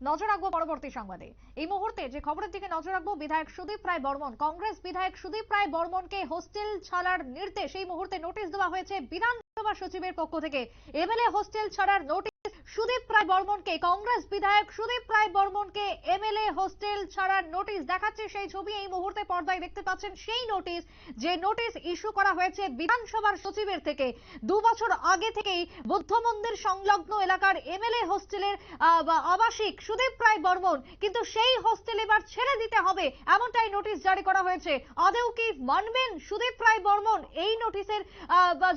নজর রাখব পরবর্তী সংবাদে। এই মুহূর্তে যে খবরের দিকে নজর রাখব, বিধায়ক সুদীপ রায় বর্মন। কংগ্রেস বিধায়ক সুদীপ রায় বর্মনকে হোস্টেল ছাড়ার নির্দেশ। এই মুহূর্তে নোটিশ দেওয়া হয়েছে বিধানসভা সচিবের পক্ষ থেকে। এমএলএ হোস্টেল ছাড়ার নোটিশ সুদীপ রায় বর্মনকে, কংগ্রেস বিধায়ক সুদীপ রায় বর্মনকে এমএলএ হোস্টেল ছাড়ার নোটিশ দেখাচ্ছে। সেই ছবি এই মুহূর্তে পর্দায় দেখতে পাচ্ছেন। সেই নোটিশ, যে নোটিশ ইস্যু করা হয়েছে বিধানসভার সচিবের থেকে দু বছর আগে থেকেই বুদ্ধ মন্দির সংলগ্ন এলাকার এমএলএ হোস্টেলের আবাসিক সুদীপ রায় বর্মন কিন্তু সেই হোস্টেল এবার ছেড়ে দিতে হবে এমনটাই নোটিশ জারি করা হয়েছে। আদেও কি মানবেন সুদীপ রায় বর্মন এই নোটিশের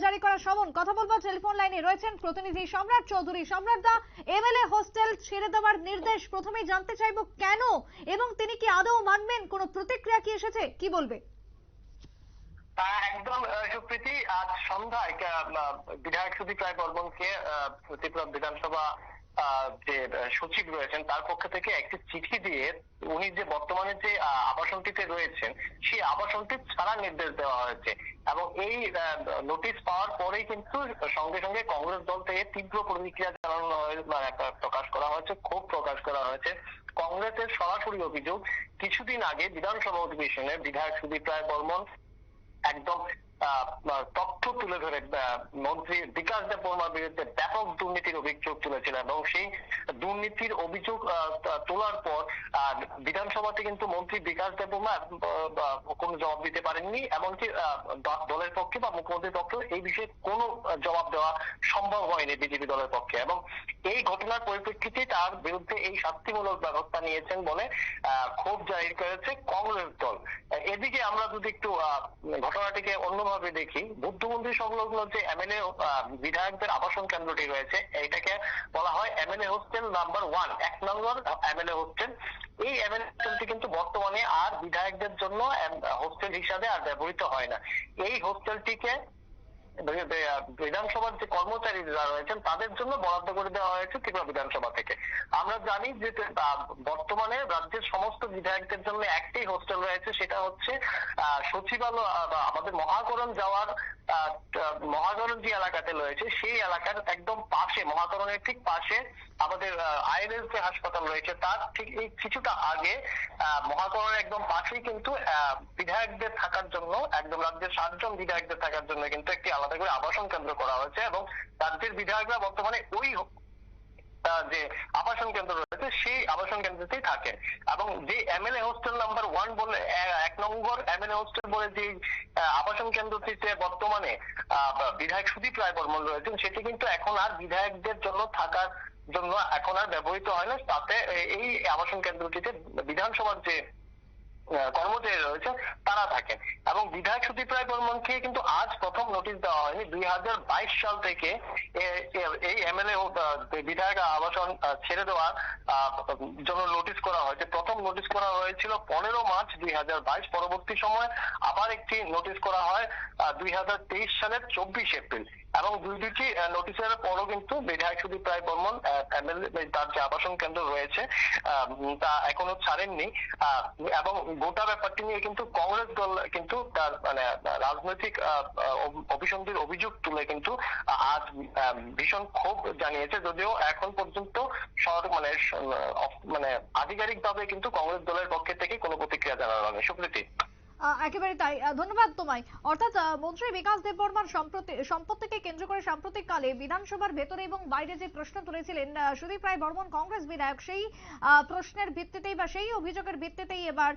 জারি করা সমন? কথা বলব, টেলিফোন লাইনে রয়েছেন প্রতিনিধি সম্রাট চৌধুরী। সম্রাট দা এমএলএ হোস্টেল ছেড়ে দেওয়ার নির্দেশ প্রথমেই জানতে চাইব কেন এবং তিনি কি আদৌ মানবেন? কোনো প্রতিক্রিয়া কি এসেছে? কি বলবে? একদম সুপ্রীতি, আজ সন্ধ্যায় বিধায়ক সুদীপ রায় বর্মনকে ত্রিপুরা বিধানসভা যে সচিব রয়েছেন, তার পক্ষ থেকে একটি চিঠি দিয়ে উনি যে বর্তমানে যে আবাসনটিতে রয়েছেন, সেই আবাসনটি ছাড়া নির্দেশ দেওয়া হয়েছে। এবং এই নোটিশ পাওয়ার পরেই কিন্তু সঙ্গে সঙ্গে কংগ্রেস দল থেকে তীব্র প্রতিক্রিয়া জানানো প্রকাশ করা হয়েছে, ক্ষোভ প্রকাশ করা হয়েছে। কংগ্রেসের সরাসরি অভিযোগ, কিছুদিন আগে বিধানসভা অধিবেশনে বিধায়ক সুদীপ রায় বর্মন একদম তথ্য তুলে ধরে মন্ত্রী বিকাশ দেব বর্মার বিরুদ্ধে ব্যাপক দুর্নীতির অভিযোগ তুলেছিলেন এবং সেই দুর্নীতির অভিযোগ তোলার পর বিধানসভাতে কিন্তু মন্ত্রী বিকাশ দেব বর্মা আহ, আহ, কোনো জবাব দিতে পারেননি। এমনকি দলের পক্ষে বা মুখ্যমন্ত্রীর পক্ষে এই বিষয়ে কোনো জবাব দেওয়া সম্ভব হয়নি বিজেপি দলের পক্ষে। এবং এই ঘটনার পরিপ্রেক্ষিতে তার বিরুদ্ধে এই শাস্তিমূলক ব্যবস্থা নিয়েছেন বলে ক্ষোভ জাহির করেছে কংগ্রেস দল। এদিকে আমরা যদি একটু ঘটনাটিকে অন্যভাবে দেখি বুদ্ধ মন্দির সংলগ্ন যে এমএলএ বিধায়কদের আবাসন কেন্দ্রটি রয়েছে এটাকে বলা হয় এমএলএ হোস্টেল নাম্বার ওয়ান এক নম্বর এমএলএ হোস্টেল এই এমএলএ হোস্টেলটি কিন্তু বর্তমানে আর বিধায়কদের জন্য হোস্টেল হিসাবে আর ব্যবহৃত হয় না। এই হোস্টেলটিকে বিধানসভার যে কর্মচারী যারা রয়েছেন, তাদের জন্য বরাদ্দ করে দেওয়া হয়েছে ত্রিপুরা বিধানসভা থেকে। আমরা জানি যে বর্তমানে রাজ্যের সমস্ত বিধায়কদের জন্য একটি হোস্টেল রয়েছে, সেটা হচ্ছে সচিবালয় আমাদের মহাকরণ যাওয়ার মহাকরণ যে এলাকাতে রয়েছে, সেই এলাকার একদম পাশে, মহাকরণের ঠিক পাশে আমাদের আইএলএস যে হাসপাতাল রয়েছে, তার ঠিক এই কিছুটা আগে মহাকরণের একদম পাশেই কিন্তু বিধায়কদের থাকার জন্য, একদম রাজ্যের সাতজন বিধায়কদের থাকার জন্য কিন্তু একটি আলাদা করে আবাসন কেন্দ্র করা হয়েছে এবং রাজ্যের বিধায়করা বর্তমানে ওই যে আবাসন কেন্দ্র রয়েছে, সেই আবাসন কেন্দ্রতেই থাকে। এবং যে এমএলএ হোস্টেল নাম্বার ওয়ান বলে এক নম্বর এমএলএ হোস্টেল বলে যে আবাসন কেন্দ্রটিতে বর্তমানে বিধায়ক সুদীপ রায় বর্মন রয়েছেন, সেটি কিন্তু এখন আর বিধায়কদের জন্য থাকার জন্য এখন আর ব্যবহৃত হয় না। তাতে এই আবাসন কেন্দ্রটিতে বিধানসভার যে কর্মচারী রয়েছে, তারা এবং বিধায়ক সুদীপ রায় বর্মনকে কিন্তু আজ প্রথম নোটিশ দেওয়া হয়নি। দুই হাজার বাইশ সাল থেকে এই এমএলএ ও বিধায়ক আবাসন ছেড়ে দেওয়ার জন্য নোটিশ করা হয়েছে প্রথম নোটিশ করা হয়েছিল পনেরো মার্চ দুই হাজার বাইশ। পরবর্তী সময় আবার একটি নোটিশ করা হয় দুই হাজার তেইশ সালের চব্বিশ এপ্রিল। এবং দুই দুটি নোটিশের পরও কিন্তু বিধায়ক সুদীপ রায় বর্মন তার যে আবাসন কেন্দ্র রয়েছে তা এখনও ছাড়েননি। এবং গোটা ব্যাপারটি নিয়ে কিন্তু কংগ্রেস দল কিন্তু তার মানে রাজনৈতিক অভিসন্ধির অভিযোগ তুলে কিন্তু আজ ভীষণ ক্ষোভ জানিয়েছে। যদিও এখন পর্যন্ত শহর মানে মানে আধিকারিক ভাবে কিন্তু কংগ্রেস দলের পক্ষে থেকে কোনো প্রতিক্রিয়া জানানো হয়নি। সুপ্রীতি। একেবারে তাই। ধন্যবাদ তোমায়। অর্থাৎ মন্ত্রী বিকাশ দেববর্মার সম্প্রতি সম্পত্তিকে কেন্দ্র করে সাম্প্রতিক কালে বিধানসভার ভেতরে এবং বাইরে যে প্রশ্ন তুলেছিলেন সুদীপ রায় বর্মন, কংগ্রেস বিধায়ক, সেই প্রশ্নের ভিত্তিতেই বা সেই অভিযোগের ভিত্তিতেই এবার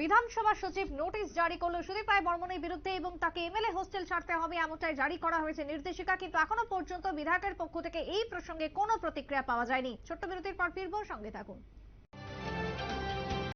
বিধানসভা সচিব নোটিশ জারি করল সুদীপ রায় বর্মনের বিরুদ্ধে এবং তাকে এমএলএ হোস্টেল ছাড়তে হবে এমনটাই জারি করা হয়েছে নির্দেশিকা। কিন্তু এখনও পর্যন্ত বিধায়কের পক্ষ থেকে এই প্রসঙ্গে কোনো প্রতিক্রিয়া পাওয়া যায়নি। ছোট্ট বিরতির পর ফিরবো, সঙ্গে থাকুন।